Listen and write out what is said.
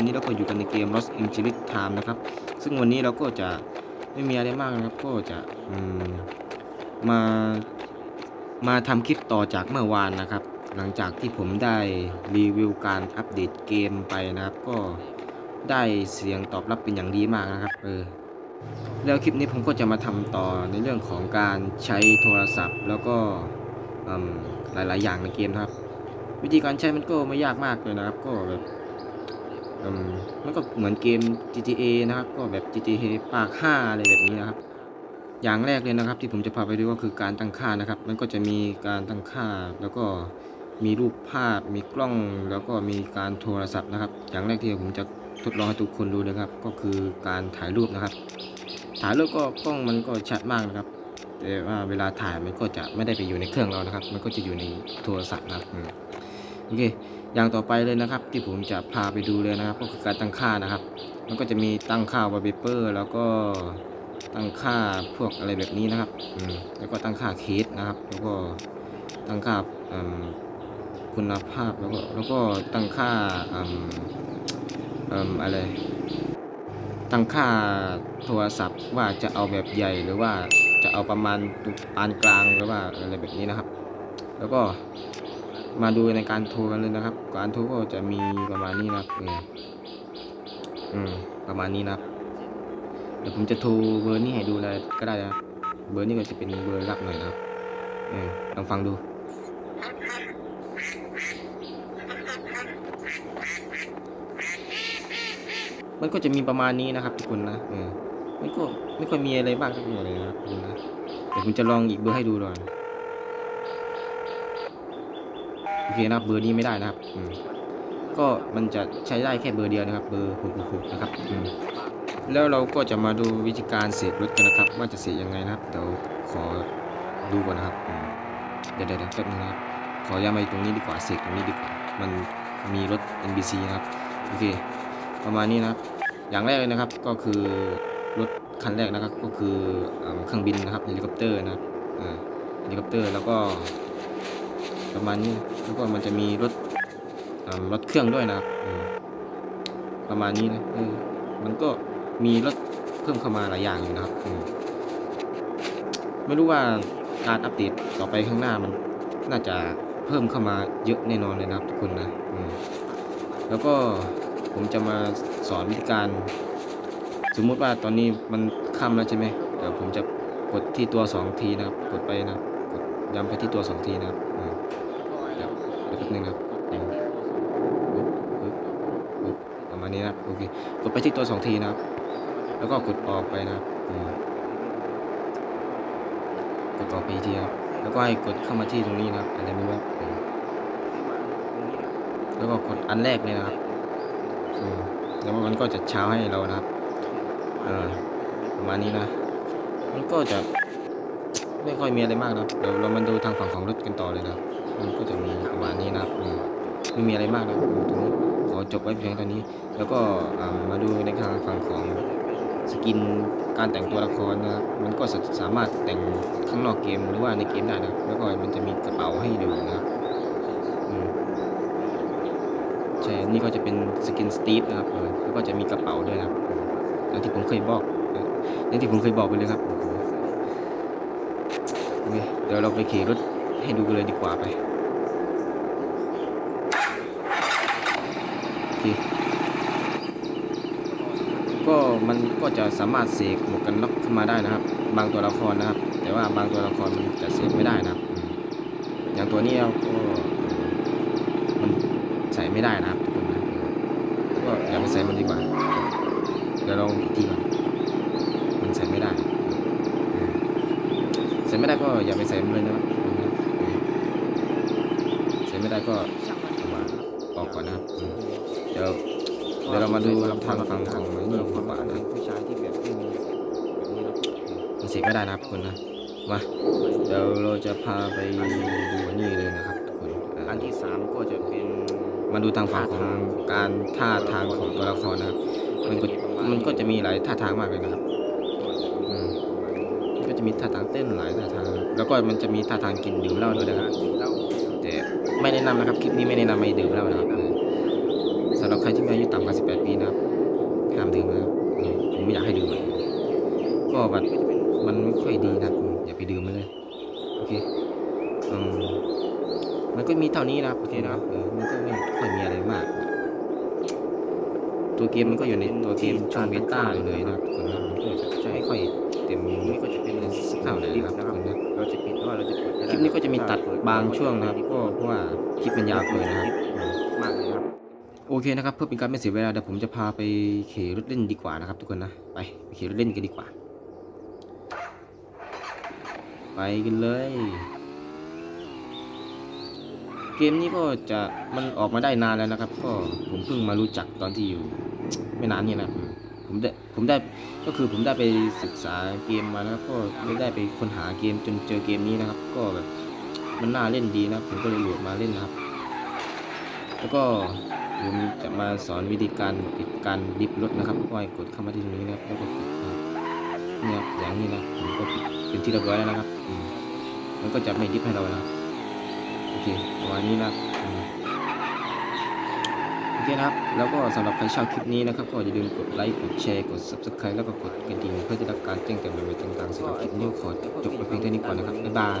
วันนี้เราก็อยู่กันในเกม Lost Angeles Time นะครับ ซึ่งวันนี้เราก็จะไม่มีอะไรมากนะครับ ก็จะมา มาทำคลิปต่อจากเมื่อวานนะครับ หลังจากที่ผมได้รีวิวการอัปเดตเกมไปนะครับ ก็ได้เสียงตอบรับเป็นอย่างดีมากนะครับ เออ แล้วคลิปนี้ผมก็จะมาทำต่อในเรื่องของการใช้โทรศัพท์ แล้วก็หลาย ๆ อย่างในเกมนะครับ วิธีการใช้มันก็ไม่ยากมากเลยนะครับ ก็แบบ มันก็เหมือนเกม GTA นะครับ ก็แบบ GTA ภาค5อะไรแบบนี้นะครับ อย่างแรกเลยนะครับ ที่ผมจะพาไปดูก็คือการตั้งค่านะครับ มันก็จะมีการตั้งค่าแล้วก็มีรูปภาพ มีกล้อง แล้วก็มีการโทรศัพท์นะครับ อย่างแรกที่ผมจะทดลองให้ทุกคนดูนะครับ ก็คือการถ่ายรูปนะครับ ถ่ายรูปก็กล้องมันก็ชัดมากนะครับ แต่ว่าเวลาถ่ายมันก็จะไม่ได้ไปอยู่ในเครื่องเรานะครับ มันก็จะอยู่ในโทรศัพท์นะครับ โอเค อย่างต่อไปเลยนะครับ ที่ผมจะพาไปดูเลยนะครับ ก็คือการตั้งค่านะครับ มันก็จะมีตั้งค่าวอลเปเปอร์ แล้วก็ตั้งค่าพวกอะไรแบบนี้นะครับอืมแล้วก็ตั้งค่าเคสนะครับ แล้วก็ตั้งค่าคุณภาพแล้วก็แล้วก็ตั้งค่าอะไร ตั้งค่าโทรศัพท์ว่าจะเอาแบบใหญ่หรือว่าจะเอาประมาณปานกลางหรือว่าอะไรแบบนี้นะครับ แล้วก็ มาดูในการโทรกันเลยนะครับ การโทรก็จะมีประมาณนี้นะครับเอออืมประมาณนี้นะเดี๋ยวผมจะโทรเบอร์นี้ให้ดูเลยก็ได้นะเบอร์นี้ก็จะเป็นเบอร์ลับหน่อยนะครับเออลองฟังดูมันก็จะมีประมาณนี้นะครับทุกคนนะเออไมันก็ไม่ค่อยมีอะไรมากสักอย่างเลยนะทุกคนนะ เดี๋ยวผมจะลองอีกเบอร์ให้ดูก่อน อเคนะครับเบอร์นี้ไม่ได้นะครับอืก็มันจะใช้ได้แค่เบอร์เดียวนะครับ เบอร์หกหกนะครับอืแล้วเราก็จะมาดูวิธีการเสกรถกันนะครับ ว่าจะเสกยังไงนะครับเดี๋ยวขอดูก่อนนะครับอืมเดี๋ยวเดี๋ยวเดี๋ยวแป๊บนึงนะครับขอย้ายมาตรงนี้ดีกว่าเสกตรงนี้ดีกว่ามันมีรถ NBC นะครับโอเค ประมาณนี้นะครับ อย่างแรกเลยนะครับก็คือรถคันแรกนะครับ ก็คือเครื่องบินนะครับเฮลิคอปเตอร์นะครับเฮลิคอปเตอร์แล้วก็ประมาณนี้ แล้วก็มันจะมีรถรถเครื่องด้วยนะครับประมาณนี้นะเออมันก็มีรถเพิ่มเข้ามาหลายอย่างอยู่นะครับไม่รู้ว่าการอัปเดตต่อไปข้างหน้ามันน่าจะเพิ่มเข้ามาเยอะแน่นอนเลยนะครับทุกคนนะแล้วก็ผมจะมาสอนวิธีการ สมมุติว่าตอนนี้มันค่ำแล้วใช่ไหมเดี๋ยวผมจะกดที่ตัวสองทีนะครับ กดไปนะกดย้ำไปที่ตัวสองทีนะครับ เดี๋ยวแป๊บนึงครับอืมปึ๊บปึ๊บปึ๊บประมาณนี้นะโอเคกดไปที่ตัวสองทีนะครับ แล้วก็กดออกไปนะกดออกไปทีครับแล้วก็ให้กดเข้ามาที่ตรงนี้นะครับอะไรไม่รู้แล้วก็กดอันแรกเลยนะครับแล้วมันก็จะเช้าให้เรานะครับประมาณนี้นะ มันก็จะไม่ค่อยมีอะไรมากนะเดี๋ยวเรามาดูทางฝั่งของรถกันต่อเลยนะ มันก็จะมีประมาณนี้นะครับไม่มีอะไรมากนะตรงนี้ขอจบไว้เพียงเท่านี้ แล้วก็มาดูในทางฝั่งของสกินการแต่งตัวละครนะครับมันก็สามารถแต่งข้างนอกเกมหรือว่าในเกมได้นะแล้วก็มันจะมีกระเป๋าให้ดูนะครับใช่นี่ก็จะเป็นสกินสตีฟนะครับแล้วก็จะมีกระเป๋าด้วยนะครับอย่างที่ผมเคยบอกอย่างที่ผมเคยบอกไปเลยครับโอเคเดี๋ยวเราไปขี่รถให้ดูกันเลยดีกว่าไปโอ เค ก็มันก็จะสามารถเสกหมวกกันน็อกขึ้นมาได้นะครับ บางตัวละครนะครับ แต่ว่าบางตัวละครมันจะเสกไม่ได้นะครับอย่างตัวนี้เราก็มันใส่ไม่ได้นะครับทุกคนนะก็อย่าไปใส่มันดีกว่าเดี๋ยวลองอีกทีก่อนมันใส่ไม่ได้ใส่ไม่ได้ก็อย่าไปใส่มันเลยนะครับใส่ไม่ได้ก็อามาออกก่อนนะครับ เดี๋ยวเดี๋ยวเรามาดูทางฝั่งของไอ้นี่ดีกว่านะผู้ชายที่แบบไม่มีแบบนี้นะมันเสกไม่ได้นะครับทุกคนนะมาเดี๋ยวเราจะพาไปดูอันนี่เลยนะครับทุกคนอ่าอันที่สามก็จะเป็นมาดูทางฝั่งของการท่าทางของตัวละครนะครับมันก็มันก็จะมีหลายท่าทางมากเลยนะครับอืมก็จะมีท่าทางเต้นหลายท่าทาง แล้วก็มันจะมีท่าทางกินดื่มเหล้าด้วยนะครับเหล้าแต่ไม่แนะนำนะครับคลิปนี้ไม่แนะนำให้ดื่มเหล้านะครับเออสำห รับใครที่มีอายุต่ำกว่า 18 ปีนะครับห้ามดื่มนะครับอืมผมไม่อยากให้ดื่มเลยก็แบบมันไม่ค่อยดีนะครับอืมอย่าไปดื่มมันเลยโอเคอืมมันก็มีเท่านี้นะครับโอเคนะครับเออมันก็ไม่ค่อยมีอะไรมาก ตัวเกมมันก็อยู่ในตัวเกมช่องเบต้าอยู่เลยนะครับทุกคนนะมันก็จะไม่ค่อยเต็มนี่ก็จะเป็นสักเท่าไหร่นะครับทุกคนนะเราจะปิดว่าเราจะเปิดคลิปนี้ก็จะมีตัดบางช่วงนะครับก็เพราะว่าคลิปมันยาวเกินนะครับมากเลยครับ โอเคนะครับเพื่อเป็นการไม่เสียเวลาเดี๋ยวผมจะพาไปขี่รถเล่นดีกว่านะครับ ทุกคนนะไปไปขี่รถเล่นกันดีกว่า ไปกันเลย เกมนี้ก็จะมันออกมาได้นานแล้วนะครับ ก็ผมเพิ่งมารู้จักตอนที่อยู่ ไม่นานนี่นะผมได้ผมได้ก็คือผมได้ไปศึกษาเกมมานะครับก็ไม่ได้ไปค้นหาเกมจนเจอเกมนี้นะครับ ก็แบบมันน่าเล่นดีนะผมก็เลยโหลดมาเล่นนะครับ แล้วก็ ผมจะมาสอนวิธีการปิดการดิฟรถนะครับก็ให้กดเข้ามาที่ตรงนี้นะครับแล้วก็ปิดเนี่ยอย่างนี้นะผมก็ปิดเป็นที่เรียบร้อยแล้วนะครับมันก็จะไม่ดิฟให้เรานะโอเคประมาณนี้นะโอเคนะครับ แล้วก็สำหรับใครชอบคลิปนี้นะครับ ก็อย่าลืมกดไลค์กดแชร์กด subscribe แล้วก็กดกระดิ่งเพื่อจะรับการแจ้งเตือนใหม่ๆต่างๆสำหรับคลิปนี้ขอจบไปเพียงเท่านี้ก่อนนะครับบ๊ายบาย